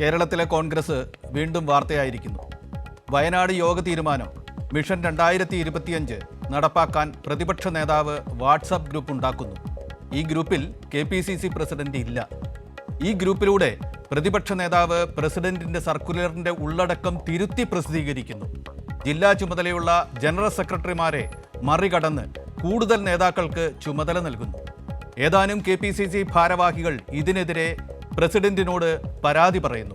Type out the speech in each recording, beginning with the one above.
കേരളത്തിലെ കോൺഗ്രസ് വീണ്ടും വാർത്തയായിരിക്കുന്നു. വയനാട് യോഗ തീരുമാനം. മിഷൻ രണ്ടായിരത്തി ഇരുപത്തിയഞ്ച് നടപ്പാക്കാൻ പ്രതിപക്ഷ നേതാവ് വാട്സപ്പ് ഗ്രൂപ്പ് ഉണ്ടാക്കുന്നു. ഈ ഗ്രൂപ്പിൽ K P C C president ഇല്ല. ഈ ഗ്രൂപ്പിലൂടെ പ്രതിപക്ഷ നേതാവ് പ്രസിഡന്റിന്റെ സർക്കുലറിന്റെ ഉള്ളടക്കം തിരുത്തി പ്രസിദ്ധീകരിക്കുന്നു. ജില്ലാ ചുമതലയുള്ള ജനറൽ സെക്രട്ടറിമാരെ മറികടന്ന് കൂടുതൽ നേതാക്കൾക്ക് ചുമതല നൽകുന്നു. ഏതാനും കെ ഭാരവാഹികൾ ഇതിനെതിരെ പ്രസിഡന്റിനോട് പരാതി പറയുന്നു.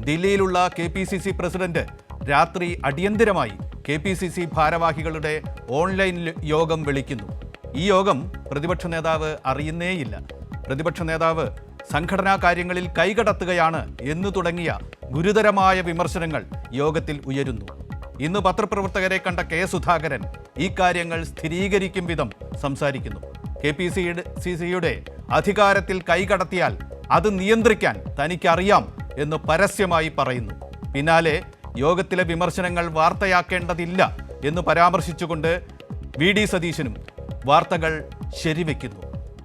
ദില്ലിയിലുള്ള K P C C president രാത്രി അടിയന്തിരമായി കെ പി സി സി ഭാരവാഹികളുടെ ഓൺലൈൻ യോഗം വിളിക്കുന്നു. ഈ യോഗം പ്രതിപക്ഷ നേതാവ് അറിയുന്നേയില്ല. പ്രതിപക്ഷ നേതാവ് സംഘടനാ കാര്യങ്ങളിൽ കൈകടത്തുകയാണ് എന്നു തുടങ്ങിയ ഗുരുതരമായ വിമർശനങ്ങൾ യോഗത്തിൽ ഉയരുന്നു. ഇന്ന് പത്രപ്രവർത്തകരെ കണ്ട കെ സുധാകരൻ ഈ കാര്യങ്ങൾ സ്ഥിരീകരിക്കും വിധം സംസാരിക്കുന്നു. കെ പി സി സിയുടെ അധികാരത്തിൽ കൈകടത്തിയാൽ അത് നിയന്ത്രിക്കാൻ തനിക്കറിയാം എന്ന് പരസ്യമായി പറയുന്നു. പിന്നാലെ യോഗത്തിലെ വിമർശനങ്ങൾ വാർത്തയാക്കേണ്ടതില്ല എന്ന് പരാമർശിച്ചുകൊണ്ട് വി ഡി സതീശനും വാർത്തകൾ ശരിവെക്കുന്നു.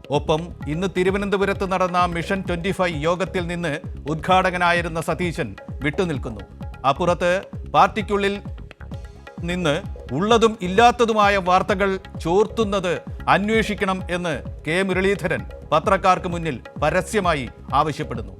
ഒപ്പം ഇന്ന് തിരുവനന്തപുരത്ത് നടന്ന മിഷൻ ട്വന്റി ഫൈവ് യോഗത്തിൽ നിന്ന് ഉദ്ഘാടകനായിരുന്ന സതീശൻ വിട്ടുനിൽക്കുന്നു. അപ്പുറത്ത് പാർട്ടിക്കുള്ളിൽ നിന്ന് ഉള്ളതും ഇല്ലാത്തതുമായ വാർത്തകൾ ചോർത്തുന്നത് അന്വേഷിക്കണം എന്ന് കെ മുരളീധരൻ പത്രക്കാർക്ക് മുന്നിൽ പരസ്യമായി ആവശ്യപ്പെടുന്നു.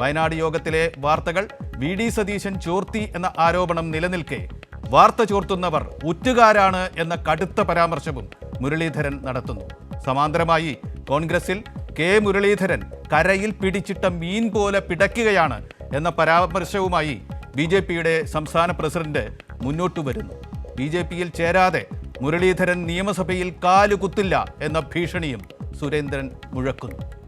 വയനാട് യോഗത്തിലെ വാർത്തകൾ വി ഡി സതീശൻ ചോർത്തി എന്ന ആരോപണം നിലനിൽക്കെ വാർത്ത ചോർത്തുന്നവർ ഉറ്റുകാരാണ് എന്ന കടുത്ത പരാമർശവും മുരളീധരൻ നടത്തുന്നു. സമാന്തരമായി കോൺഗ്രസിൽ കെ മുരളീധരൻ കരയിൽ പിടിച്ചിട്ട മീൻ പോലെ പിടയ്ക്കുകയാണ് എന്ന പരാമർശവുമായി ബി ജെ പിയുടെ സംസ്ഥാന പ്രസിഡന്റ് മുന്നോട്ടു വരുന്നു. ബി ജെ പിയിൽ ചേരാതെ മുരളീധരൻ നിയമസഭയിൽ കാലുകുത്തില്ല എന്ന ഭീഷണിയും സുരേന്ദ്രൻ മുഴക്കുന്നു